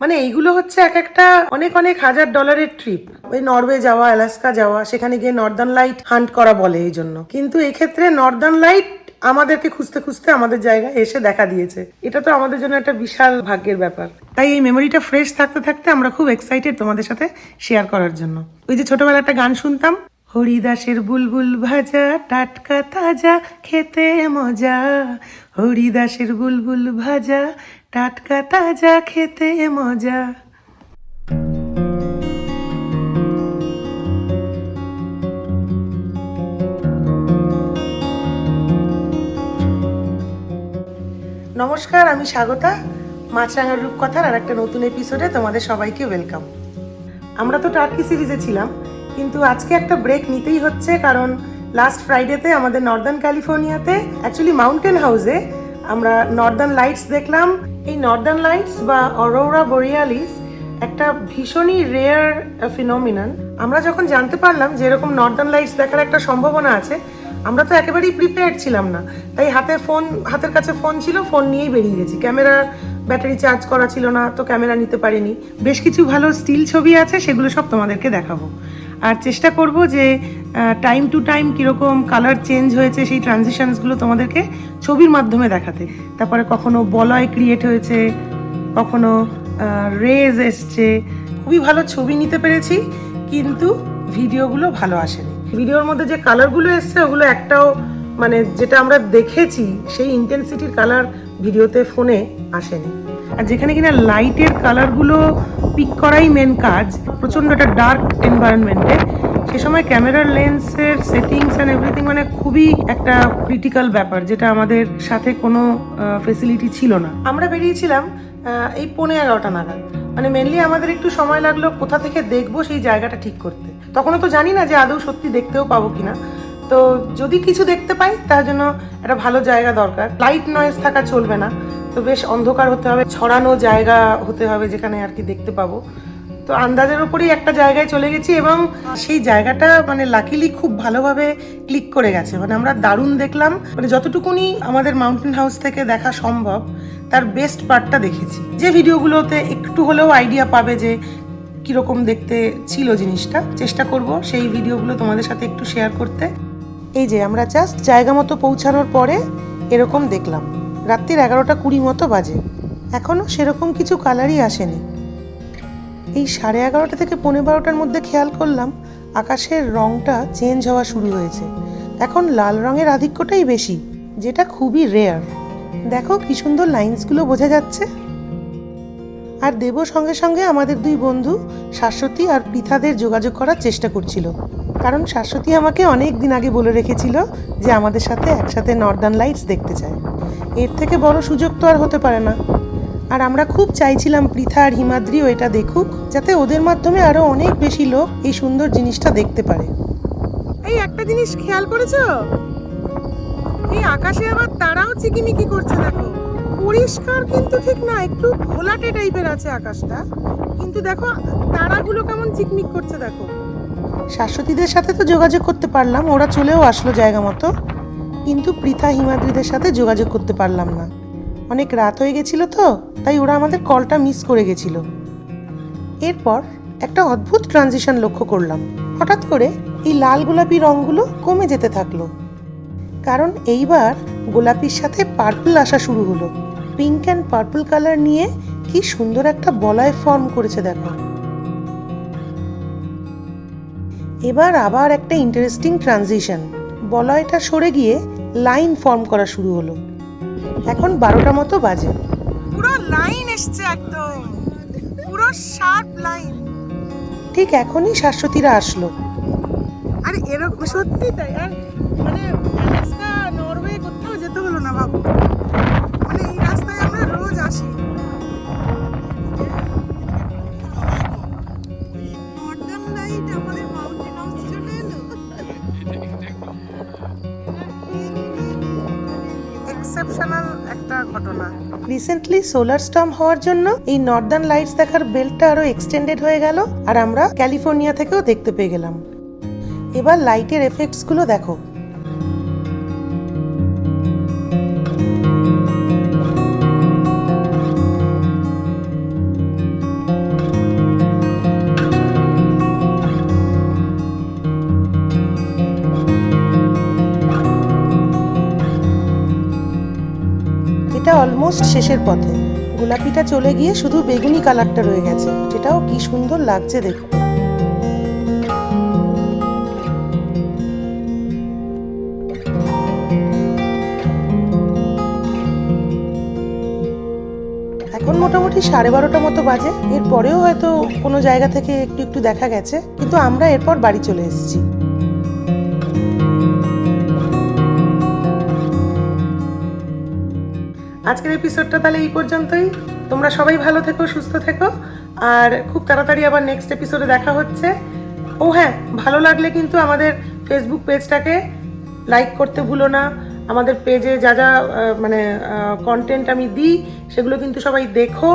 মানে এইগুলো হচ্ছে এক একটা অনেক অনেক হাজার ডলারের ট্রিপ। ওই নরওয়ে যাওয়া, আলাস্কা যাওয়া, সেখানে গিয়ে নর্দার্ন লাইট হান্ট করা বলে এই জন্য। কিন্তু এক্ষেত্রে নর্দার্ন লাইট আমাদেরকে খুঁজতে খুঁজতে আমাদের জায়গায় এসে দেখা দিয়েছে। এটা তো আমাদের জন্য একটা বিশাল ভাগ্যের ব্যাপার। তাই এই মেমোরিটা ফ্রেশ থাকতে থাকতে আমরা খুব এক্সাইটেড তোমাদের সাথে শেয়ার করার জন্য। ওই যে ছোটবেলা একটা গান শুনতাম হরিদাসের বুলবুল ভাজা, টাটকা তাজা, খেতে মজা। হরিদাসের বুলবুল ভাজা, টাটকা তাজা, খেতে মজা। নমস্কার, আমি স্বাগতা। মাছরাঙার রূপকথার আর একটা নতুন এপিসোডে তোমাদের সবাইকে ওয়েলকাম আমরা তো টার্কি সিরিজে ছিলাম। কিন্তু আজকে একটা ব্রেক নিতেই হচ্ছে, কারণ লাস্ট ফ্রাইডেতে আমাদের নর্দার্ন ক্যালিফোর্নিয়াতে অ্যাকচুয়ালি মাউন্টেন হাউসে আমরা নর্দার্ন লাইটস দেখলাম। এই নর্দার্ন লাইটস বা অরোরা বোরিয়ালিস একটা ভীষণই রেয়ার ফিনোমিনান আমরা যখন জানতে পারলাম যে এরকম নর্দার্ন লাইটস দেখার একটা সম্ভাবনা আছে, আমরা তো একেবারেই প্রিপেয়ার্ড ছিলাম না। তাই হাতে ফোন হাতের কাছে ফোন ছিল ফোন নিয়েই বেরিয়ে গেছি। ক্যামেরার ব্যাটারি চার্জ করা ছিল না, তো ক্যামেরা নিতে পারিনি। বেশ কিছু ভালো স্টিল ছবি আছে, সেগুলো সব তোমাদেরকে দেখাবো। আর চেষ্টা করব যে টাইম টু টাইম কীরকম কালার চেঞ্জ হয়েছে সেই ট্রানজিশনসগুলো তোমাদেরকে ছবির মাধ্যমে দেখাতে। তারপরে কখনো বলয় ক্রিয়েট হয়েছে, কখনো রেজ এসছে। খুবই ভালো ছবি নিতে পেরেছি, কিন্তু ভিডিওগুলো ভালো আসেনি। ভিডিওর মধ্যে যে কালারগুলো এসছে, ওগুলো একটাও মানে যেটা আমরা দেখেছি, সেই ইন্টেন্সিটির কালার ভিডিওতে ফোনে আসেনি। আর যেখানে কিনা লাইটের কালারগুলো পিক করাই মেন কাজ প্রচণ্ড একটা ডার্ক এনভায়রনমেন্টে সে সময় ক্যামেরার লেন্সের সেটিংস অ্যান্ড এভরিথিং মানে খুবই একটা ক্রিটিক্যাল ব্যাপার, যেটা আমাদের সাথে কোনো ফেসিলিটি ছিল না। আমরা বেরিয়েছিলাম এই পৌনে এগারোটা নাগাদ। মানে মেনলি আমাদের একটু সময় লাগল কোথা থেকে দেখব সেই জায়গাটা ঠিক করতে। তখনও তো জানি না যে আদৌ সত্যি দেখতেও পাবো কিনা। তো যদি কিছু দেখতে পাই, তার জন্য একটা ভালো জায়গা দরকার। লাইট নয়েজ থাকা চলবে না, তো বেশ অন্ধকার হতে হবে, ছড়ানো জায়গা হতে হবে যেখানে আর কি দেখতে পাবো। তো আন্দাজের উপরেই একটা জায়গায় চলে গেছি এবং সেই জায়গাটা মানে লাকিলি খুব ভালোভাবে ক্লিক করে গেছে। মানে আমরা দারুণ দেখলাম মানে যতটুকুনি আমাদের মাউন্টেন হাউস থেকে দেখা সম্ভব, তার বেস্ট পার্টটা দেখেছি। যে ভিডিওগুলোতে একটু হলেও আইডিয়া পাবে যে কীরকম দেখতে ছিল জিনিসটা, চেষ্টা করব সেই ভিডিওগুলো তোমাদের সাথে একটু শেয়ার করতে। এই যে আমরা জাস্ট জায়গা মতো পৌঁছানোর পরে এরকম দেখলাম। রাত্রির এগারোটা কুড়ি মতো বাজে। এখনও সেরকম কিছু কালারই আসেনি। এই সাড়ে এগারোটা থেকে পনেরো বারোটার মধ্যে খেয়াল করলাম আকাশের রংটা চেঞ্জ হওয়া শুরু হয়েছে। এখন লাল রঙের আধিক্যটাই বেশি, যেটা খুবই রেয়ার দেখো কি সুন্দর লাইন্সগুলো বোঝা যাচ্ছে। আর দেব সঙ্গে সঙ্গে আমাদের দুই বন্ধু শাশ্বতী আর পৃথাদের যোগাযোগ করার চেষ্টা করছিল। কারণ শাশ্বতী আমাকে অনেক দিন আগে বলে রেখেছিল যে আমাদের সাথে একসাথে নর্দার্ন লাইটস দেখতে চায়। এর থেকে বড় সুযোগ তো আর হতে পারে না। আর আমরা খুব চাইছিলাম পৃথা আর হিমাদ্রিও এটা দেখুক, যাতে ওদের মাধ্যমে আরও অনেক বেশি লোক এই সুন্দর জিনিসটা দেখতে পারে। এই একটা জিনিস খেয়াল করেছ? এই আকাশে আবার তারাও চিকিমিকি করছে দেখো। পরিষ্কার কিন্তু ঠিক না, একটু ঘোলাটে টাইপের আছে আকাশটা। কিন্তু দেখো, তারাগুলো কেমন চিকমিক করছে দেখো। শাশ্বতীদের সাথে তো যোগাযোগ করতে পারলাম, ওরা চলেও আসলো জায়গা মতো। কিন্তু পৃথা হিমাদ্রিদের সাথে যোগাযোগ করতে পারলাম না। অনেক রাত হয়ে গেছিল তো, তাই ওরা আমাদের কলটা মিস করে গেছিল। এরপর একটা অদ্ভুত ট্রানজিশন লক্ষ্য করলাম। হঠাৎ করে এই লাল গোলাপি রঙগুলো কমে যেতে থাকল। কারণ এইবার গোলাপির সাথে পার্পল আসা শুরু হলো। পিঙ্ক অ্যান্ড পার্পল কালার নিয়ে কি সুন্দর একটা বলয় ফর্ম করেছে দেখো। এবার আবার একটা ইন্টারেস্টিং ট্রানজিশন বলয়টা সরে গিয়ে লাইন ফর্ম করা শুরু হলো। এখন বারোটা মতো বাজে। পুরো লাইন এসছে একদম। পুরো শার্প লাইন ঠিক এখনই শাশ্বতীরা আসলো। আর এরকম সত্যি তাই? আর মানে নরওয়ে কোথাও যেতে হলো না বাবু এক্সেপশনাল একটা ঘটনা। রিসেন্টলি সোলার স্টর্ম হওয়ার জন্য এই নর্দার্ন লাইটস দেখার বেল্টটা আরও এক্সটেন্ডেড হয়ে গেল আর আমরা ক্যালিফোর্নিয়া থেকেও দেখতে পেয়ে গেলাম। এবার লাইটের এফেক্টসগুলো দেখো অলমোস্ট শেষের পথে। গোলাপিটা চলে গিয়ে শুধু বেগুনি কালারটা রয়ে গেছে। যেটাও কি সুন্দর লাগছে দেখতে। এখন মোটামুটি সাড়ে বারোটা মতো বাজে। এরপরেও হয়তো কোনো জায়গা থেকে একটু একটু দেখা গেছে। কিন্তু আমরা এরপর বাড়ি চলে এসেছি। আজকের এপিসোডটা তাহলে এই পর্যন্তই। তোমরা সবাই ভালো থেকো, সুস্থ থেকো। আর খুব তাড়াতাড়ি আবার নেক্সট এপিসোডে দেখা হচ্ছে। ও হ্যাঁ ভালো লাগলে কিন্তু আমাদের ফেসবুক পেজটাকে লাইক করতে ভুলো না। আমাদের পেজে যা যা মানে কন্টেন্ট আমি দিই, সেগুলো কিন্তু সবাই দেখো।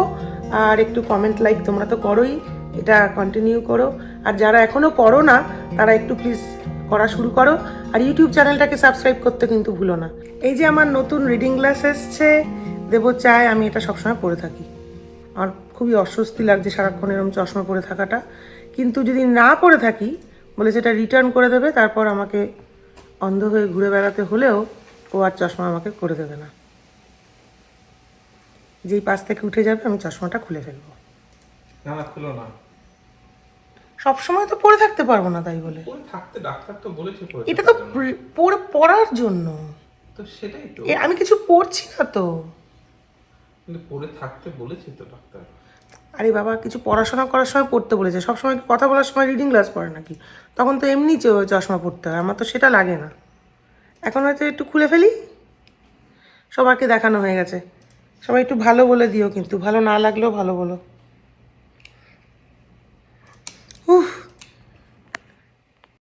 আর একটু কমেন্ট লাইক তোমরা তো করোই, এটা কন্টিনিউ করো। আর যারা এখনও করো না, তারা একটু প্লিজ করা শুরু করো। আর ইউটিউব চ্যানেলটাকে সাবস্ক্রাইব করতে কিন্তু ভুলো না। এই যে আমার নতুন রিডিং গ্লাস এসছে দেবো চায় আমি এটা সবসময় পরে থাকি। আমার খুবই অস্বস্তি লাগছে সারাক্ষণ এরকম চশমা পরে থাকাটা। কিন্তু যদি না পরে থাকি বলে সেটা রিটার্ন করে দেবে তারপর আমাকে অন্ধ হয়ে ঘুরে বেড়াতে হলেও ও আর চশমা আমাকে করে দেবে না। যেই পাশ থেকে উঠে যাবে আমি চশমাটা খুলে ফেলব। না না খুলো না। সবসময় তো পরে থাকতে পারব না তাই বলে। পরে থাকতে ডাক্তার তো বলেছে পরে এটা তো থাকার জন্য। পরে- পরে পড়ার জন্য। তো সেটাই তো। আমি কিছু পড়ছি না তো। কিন্তু পড়ে থাকতে বলেছে তো ডাক্তার। আরে বাবা, কিছু পড়াশোনা করার সময় পড়তে বলেছে। সব সময় কথা বলার সময় রিডিং ক্লাস পড়ে নাকি? তখন তো এমনি চশমা পড়তে হয়, আমার তো সেটা লাগে না। এখন হয়তো একটু খুলে ফেলি? সবাইকে দেখানো হয়ে গেছে। সবাই একটু ভালো বলে দিও কিন্তু, ভালো না লাগলেও ভালো বলো।